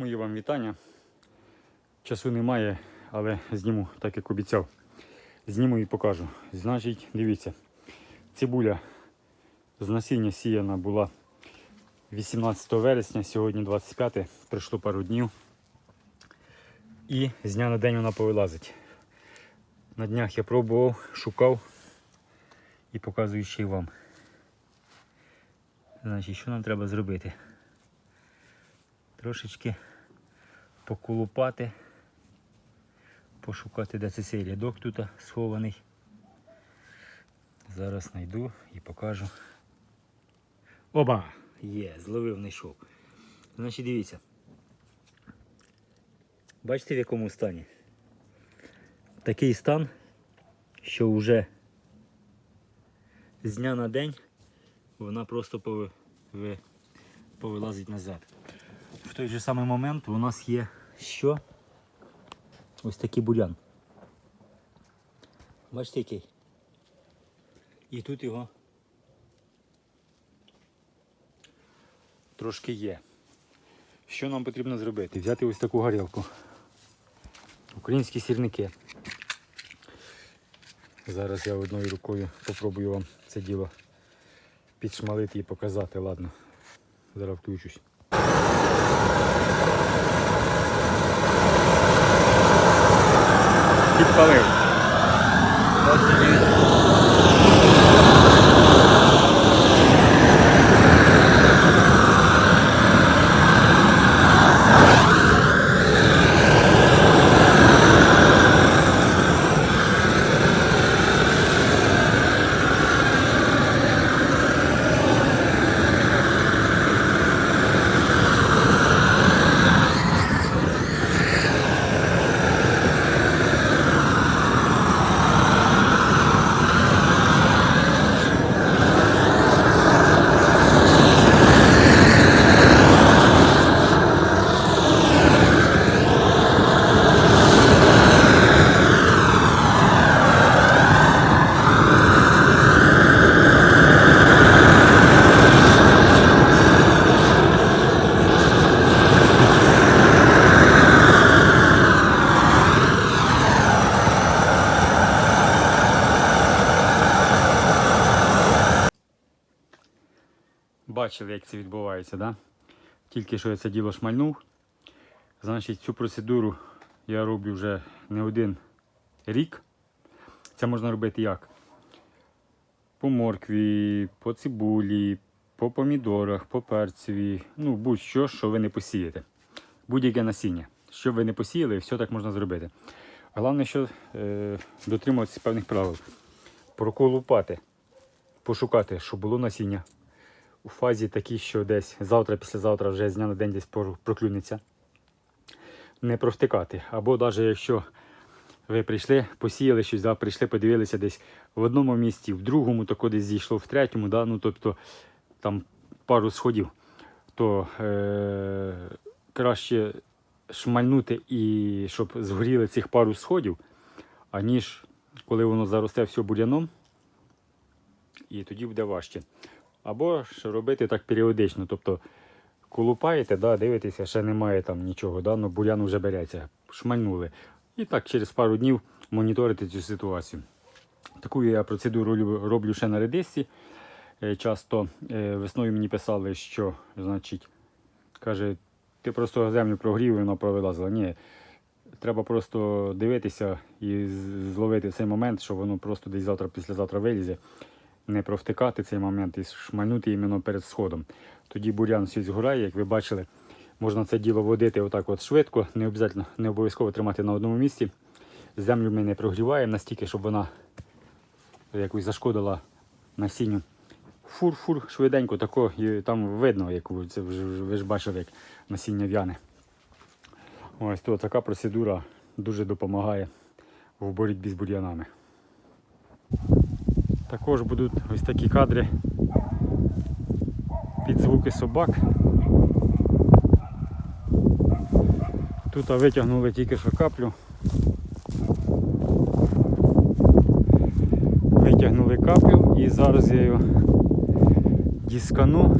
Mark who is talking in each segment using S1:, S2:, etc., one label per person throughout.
S1: Мої вам вітання. Часу немає, але зніму, так як обіцяв. Зніму і покажу. Значить, дивіться, цибуля з насіння сіяна була 18 вересня, сьогодні 25, пройшло пару днів. І з дня на день вона повилазить. На днях я пробував, шукав і показую ще й вам. Значить, що нам треба зробити? Трошечки поколупати, пошукати, де це цей рядок тут схований. Зараз знайду і покажу. Оба! Є, зловив, знайшов. Значить, дивіться. Бачите в якому стані? Такий стан, що вже з дня на день вона просто повилазить назад. В той же самий момент у нас є що? Ось такий бурян. Бачите який? І тут його трошки є. Що нам потрібно зробити? Взяти ось таку горілку. Українські сірники. Зараз я одною рукою попробую вам це діло підшмалити і показати. Ладно. Зараз включусь. equipamento. Nosso Бачили, як це відбувається, да? Тільки що я це діло шмальнув. Значить, цю процедуру я роблю вже не один рік. Це можна робити як? По моркві, по цибулі, по помідорах, по перцеві, ну будь-що, що ви не посієте. Будь-яке насіння. Що ви не посіяли, все так можна зробити. Головне, що е, дотримуватися певних правил. Проколупати, пошукати, щоб було насіння у фазі такі, що десь завтра, післязавтра вже з дня на день десь проклюнеться. Не провтикати. Або навіть якщо ви прийшли, посіяли щось, да, прийшли, подивилися десь в одному місці, в другому, то кудись зійшло в третьому, да, ну, тобто там пару сходів, то е- краще шмальнути і щоб згоріли цих пару сходів, аніж коли воно заросте все буряном, і тоді буде важче. Або ж робити так періодично. Тобто колупаєте, да, дивитеся, ще немає там нічого, да, ну бурян вже береться, шмальнули. І так через пару днів моніторити цю ситуацію. Таку я процедуру роблю ще на редисці. Е, Часто е, весною мені писали, що значить, каже, ти просто землю прогрів і вона провилазила. Ні, треба просто дивитися і зловити цей момент, що воно просто десь завтра, післязавтра вилізе не провтикати цей момент і шмальнути іменно перед сходом. Тоді бурян всі згорає, як ви бачили, можна це діло водити отак от швидко, не обов'язково, не обов'язково тримати на одному місці. Землю ми не прогріваємо настільки, щоб вона якось зашкодила насінню. Фур-фур, швиденько, тако, і там видно, як це ви ж бачили, як насіння в'яне. Ось то така процедура дуже допомагає в боротьбі з бур'янами. Також будуть ось такі кадри під звуки собак. Тут витягнули тільки що каплю. Витягнули капель і зараз я його діскану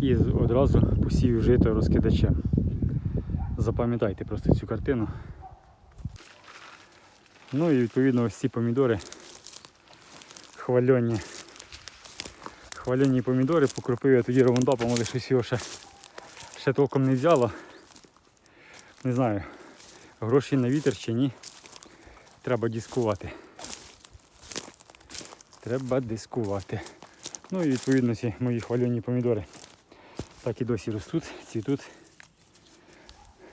S1: і одразу посію жито розкидачем. Запам'ятайте просто цю картину. Ну і відповідно ось ці помідори хвальоні. Хвальоні помідори покропив я тоді ровондапом, але щось його ще, ще толком не взяло. Не знаю, гроші на вітер чи ні. Треба дискувати. Треба дискувати. Ну і відповідно ці мої хвальоні помідори так і досі ростуть, цвітуть.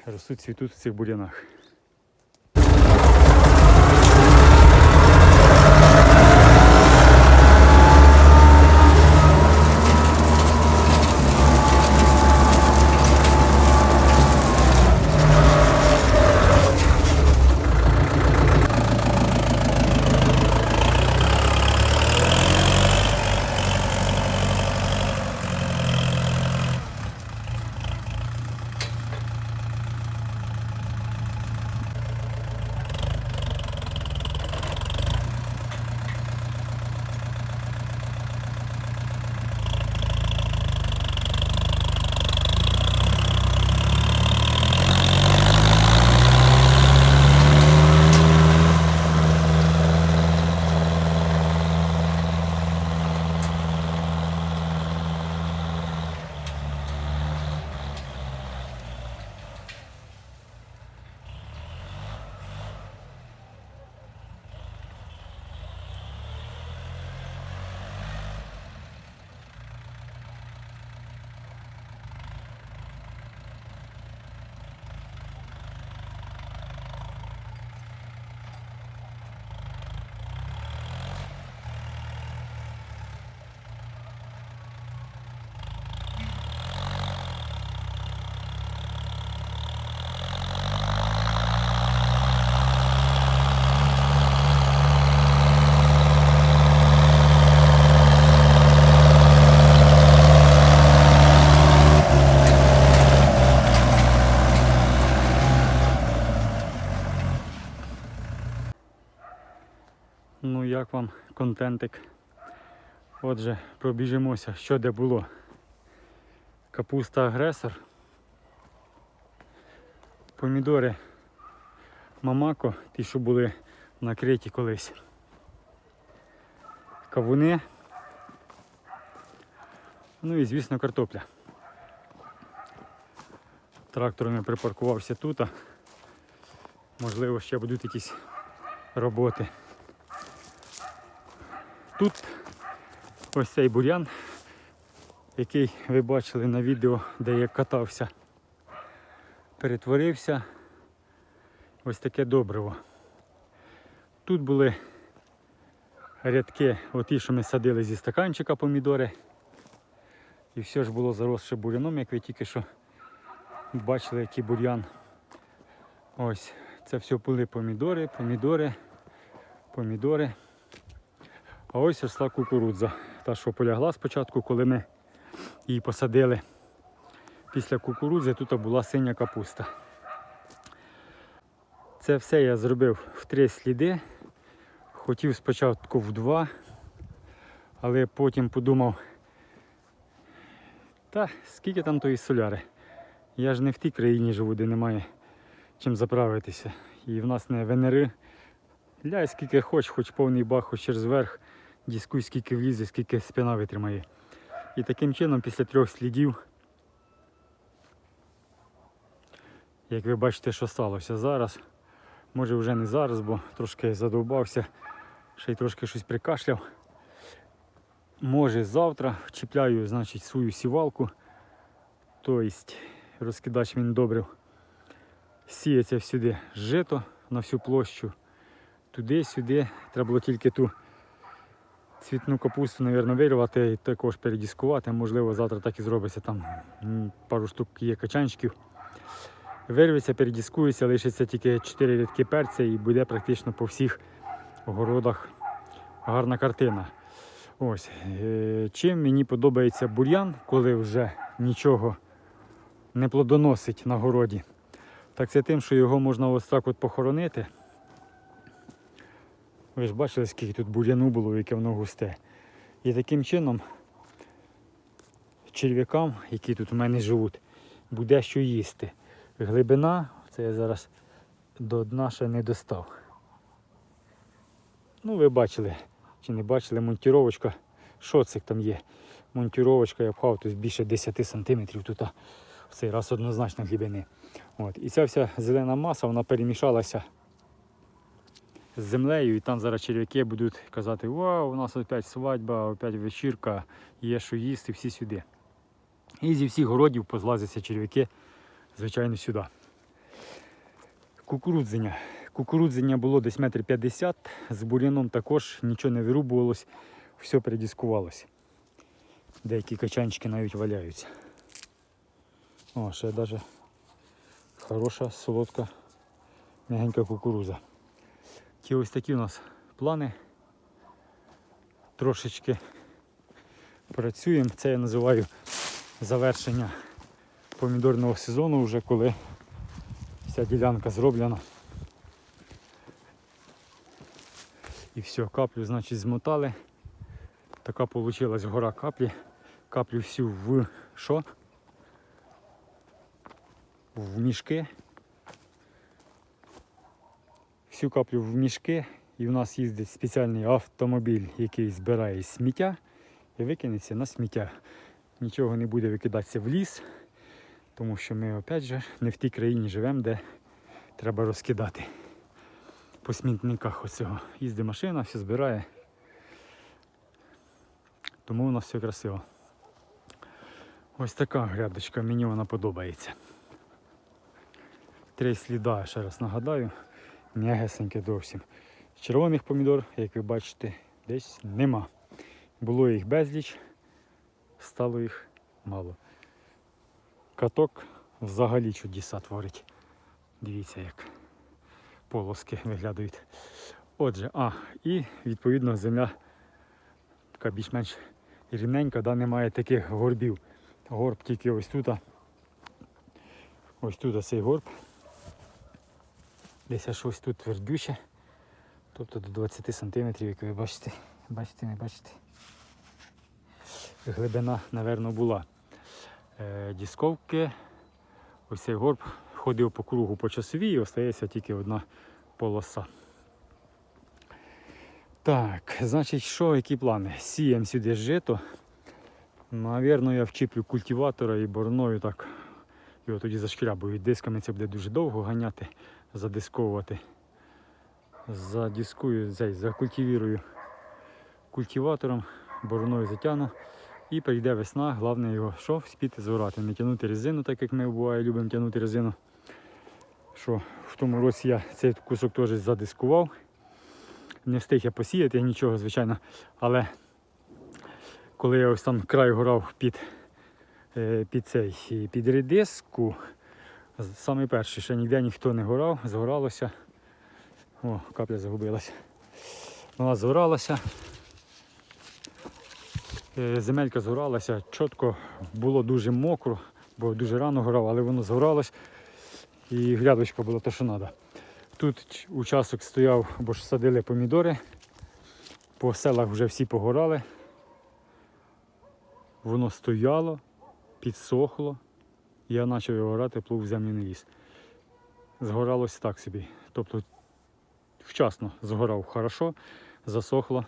S1: Ростуть, цвітуть в цих бурянах. Контентик? Отже, пробіжимося, що де було. Капуста агресор. Помідори Мамако, ті, що були накриті колись. Кавуни. Ну і звісно картопля. Трактором я припаркувався тут. Можливо, ще будуть якісь роботи. Тут ось цей бур'ян, який ви бачили на відео, де я катався, перетворився ось таке добриво. Тут були рядки, оті, що ми садили зі стаканчика помідори. І все ж було заросше буряном, як ви тільки що бачили, який бур'ян. Ось, це все були помідори, помідори, помідори. А ось росла кукурудза. Та, що полягла спочатку, коли ми її посадили. Після кукурудзи тут була синя капуста. Це все я зробив в три сліди. Хотів спочатку в два, але потім подумав, та скільки там тої соляри. Я ж не в тій країні живу, де немає чим заправитися. І в нас не ВНР. Ляй скільки хоч, хоч повний бак, хоч через верх дискуй, скільки влізе, скільки спина витримає. І таким чином, після трьох слідів, як ви бачите, що сталося зараз. Може вже не зараз, бо трошки задовбався, ще й трошки щось прикашляв. Може завтра чіпляю значить, свою сівалку, тобто розкидач він добрив. Сіється всюди жито на всю площу. Туди-сюди. Треба було тільки ту цвітну капусту, мабуть, вирвати і також передіскувати. Можливо, завтра так і зробиться. Там пару штук є качанчиків. Вирветься, передіскується, лишиться тільки 4 рядки перця і буде практично по всіх городах гарна картина. Ось. е, Чим мені подобається бур'ян, коли вже нічого не плодоносить на городі. Так це тим, що його можна ось так от похоронити. Ви ж бачили, скільки тут бур'яну було, яке воно густе. І таким чином черв'якам, які тут у мене живуть, буде що їсти. Глибина, це я зараз до дна ще не достав. Ну, ви бачили, чи не бачили, монтіровочка, шоцик там є. Монтіровочка я пхав тут більше 10 см тут в цей раз однозначно глибини. От. І ця вся зелена маса, вона перемішалася з землею, і там зараз черв'яки будуть казати, вау, у нас опять свадьба, опять вечірка, є що їсти, всі сюди. І зі всіх городів позлазяться черв'яки, звичайно, сюди. Кукурудзення. Кукурудзення було десь метр п'ятдесят, з бур'яном також нічого не вирубувалось, все передіскувалося. Деякі качанчики навіть валяються. О, ще навіть хороша, солодка, м'ягенька кукуруза. Ті ось такі у нас плани. Трошечки працюємо. Це я називаю завершення помідорного сезону, вже коли вся ділянка зроблена. І все, каплю, значить, змотали. Така вийшла гора каплі. Каплю всю в що? В мішки. Всю каплю в мішки. І в нас їздить спеціальний автомобіль, який збирає сміття і викинеться на сміття. Нічого не буде викидатися в ліс, тому що ми опять же не в тій країні живемо, де треба розкидати по смітниках оцього. Їздить машина, все збирає. Тому у нас все красиво. Ось така грядочка, мені вона подобається. Три сліда, ще раз нагадаю, м'ягесеньке зовсім. Червоних помідор, як ви бачите, десь нема. Було їх безліч, стало їх мало. Каток взагалі чудеса творить. Дивіться, як полоски виглядають. Отже, а, і відповідно земля така більш-менш рівненька, да, немає таких горбів. Горб тільки ось тут. Ось тут цей горб. Десь аж ось тут твердюще. Тобто до 20 см, як ви бачите. Бачите, не бачите. Глибина, напевно, була. Е, дісковки. Ось цей горб ходив по кругу по часовій і остається тільки одна полоса. Так, значить, що, які плани? Сіємо сюди жито. Навірно, я вчіплю культиватора і бороною так. Його тоді зашкрябую дисками, це буде дуже довго ганяти, задисковувати. Задискую, закультивірую культиватором, бороною затягну. І прийде весна, головне його що, спіти зорати, не тягнути резину, так як ми буває, любимо тягнути резину. Що в тому році я цей кусок теж задискував. Не встиг я посіяти нічого, звичайно. Але коли я ось там край горав під, е, під цей під редиску, саме перший, ще ніде ніхто не горав, згоралося. О, капля загубилася. Вона згоралася. Е, Земелька згоралася, чітко було дуже мокро, бо дуже рано горав, але воно згоралось і грядочка була те, що треба. Тут участок стояв, бо ж садили помідори. По селах вже всі погорали. Воно стояло, підсохло. Я почав його горати, плуг в землю не ліз. Згоралось так собі. Тобто вчасно згорав хорошо, засохло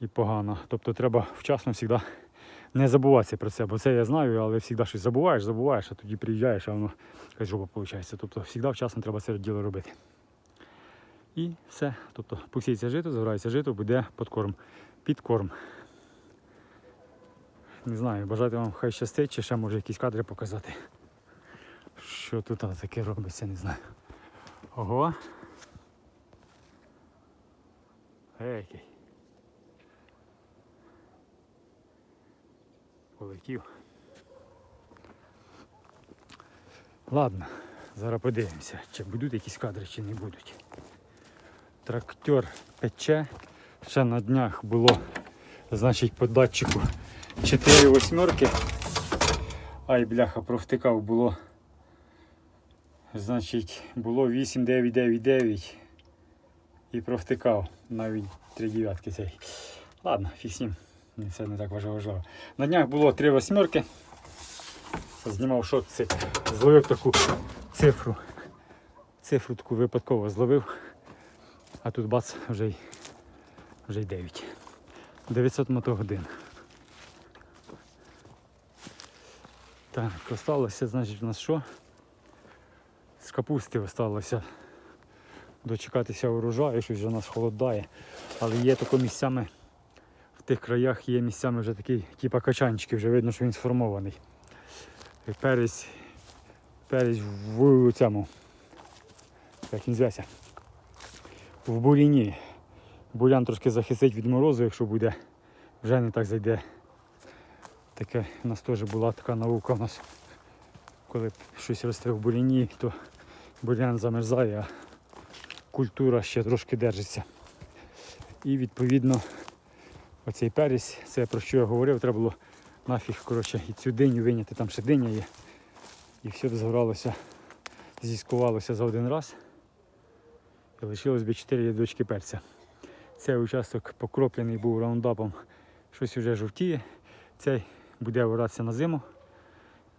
S1: і погано. Тобто треба вчасно завжди не забуватися про це, бо це я знаю, але завжди щось забуваєш, забуваєш, а тоді приїжджаєш, а воно якась жопа виходить. Тобто завжди вчасно треба це діло робити. І все. Тобто посіється жито, згорається жито, буде подкорм. Підкорм. Не знаю, бажати вам хай щастить, чи ще може якісь кадри показати. Що тут таке робиться, не знаю. Ого. Гей. Полетів. Ладно, зараз подивимося, чи будуть якісь кадри, чи не будуть. Трактор пече. Ще на днях було, значить, по датчику 4 восьмерки. Ай, бляха, провтикав було. Значить, було 8, 9, 9, 9 і провтикав навіть 3 дев'ятки цей. Ладно, фіг з ним. Це не так важливо. На днях було три восьмерки. Знімав шот цик. Зловив таку цифру. Цифру таку випадково зловив. А тут бац, вже й, вже й 9. 900 мотогодин. Так, осталося, значить, у нас що? З капусти осталося дочекатися урожаю, щось вже нас холодає. Але є тако місцями в тих краях є місцями вже такий, типа качанчики, вже видно, що він сформований. Перець, перець в цьому. Як він зв'язся? В буріні. Бурян трошки захистить від морозу, якщо буде, вже не так зайде. Таке у нас теж була така наука у нас. Коли щось росте в буряні, то бурян замерзає, а культура ще трошки держиться. І відповідно оцей перець, це про що я говорив, треба було нафіг коротше, і цю диню виняти, там ще диня є. І все згоралося, зіскувалося за один раз. І лишилось би 4 ядочки перця. Цей участок покроплений був раундапом, щось вже жовтіє. Цей буде оратися на зиму,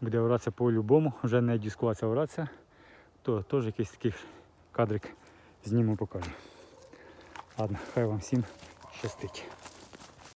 S1: буде оратися по-любому, вже не дискуватися оратися, то теж якийсь такий кадрик зніму покажу. Ладно, хай вам всім щастить.